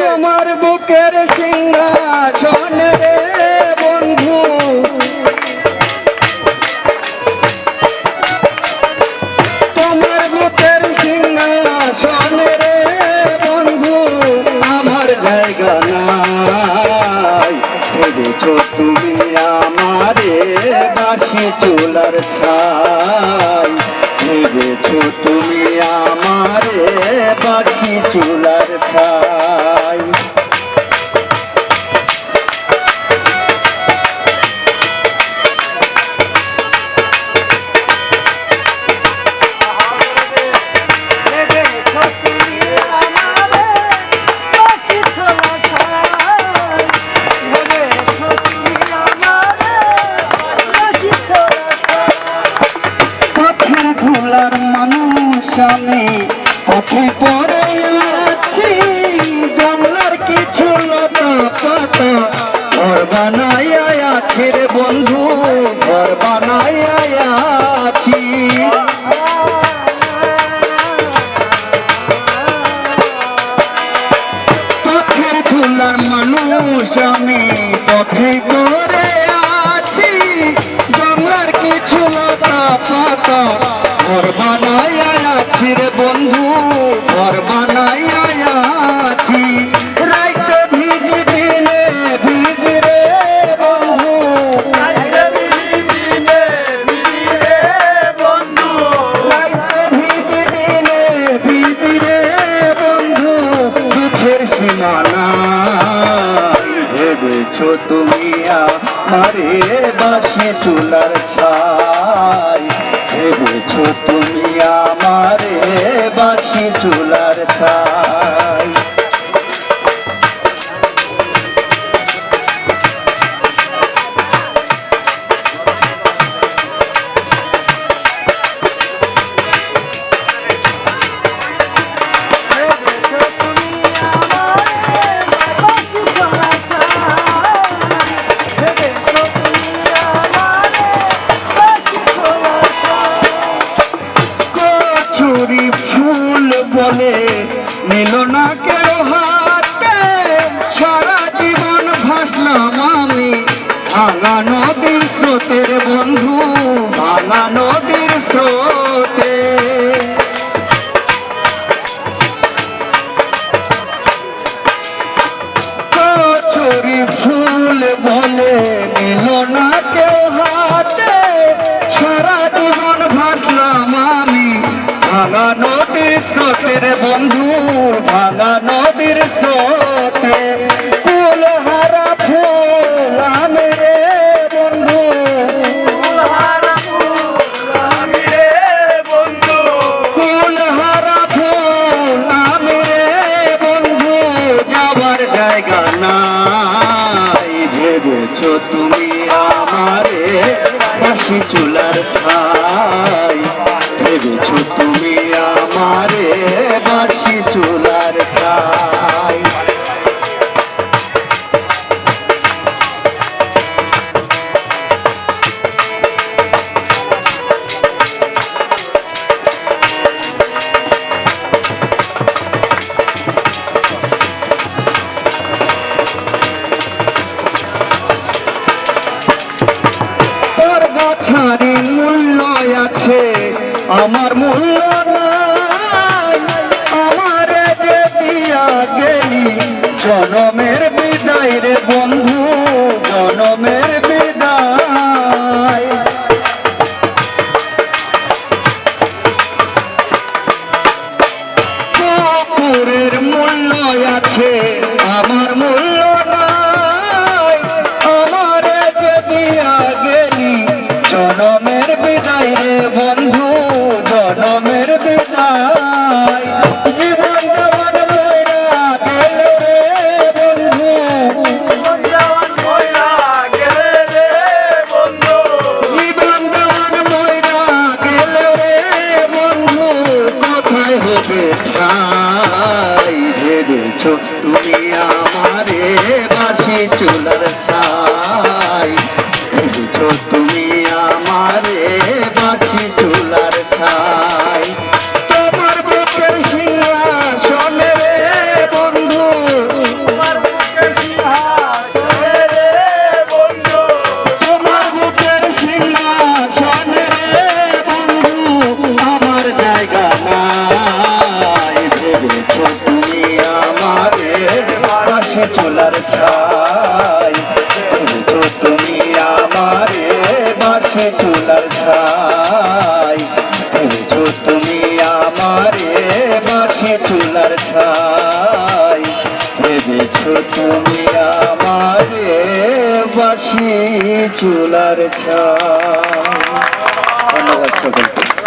তোমার বুকের সিংহাসন রে বন্ধু। তোমার বুকের সিংহাসন রে বন্ধু, আমার জায়গা নাই। ভেবেছ তুমি আমারে বাসি চুলার ছাই। ভেবেছ তুমি আমারে বাসি চুলার ছাই। ঘর বানায় আছে বন্ধু, ঘর বানায় আছি। পথের মানুষ আমি পথে পড়ে আছি। জঙ্গলার কিছু লতা পাতা ঘর বানায় ভেবেছ তুমি আমারে বাসে চুলার ছাই। ভেবেছ তুমি আমারে বাসে চুলার ছাই। নিল না কেউ হাতে। সারা জীবন ভাসলাম আমি। ভাঙা নদীর স্রোতের বন্ধু, ভাঙা নদীর স্রোতে। কচুরি ফুল বলে নিল না কেউ হাতে। সারা জীবন ভাসলাম আমি। ভাঙা নদীর স্রোতের বন্ধু তুমি আমারে কাশি চুলার ছাই আছে, আমার মূল্য আমার যে দিয়া গেলি, জনমের বিদায় রে বন্ধু, জনমের বিদায়। কুকুরের মূল্য আছে, আমার মূল্য তুমি আমারে বাসি চুলার ছাই? তুমি বাসি চুলার ছাই। ভেবেছো তুমি আমারে বাসি চুলার ছাই। ভেবেছো তুমি আমারে বাসি চুলার ছাই। ধন্যবাদ সকলকে।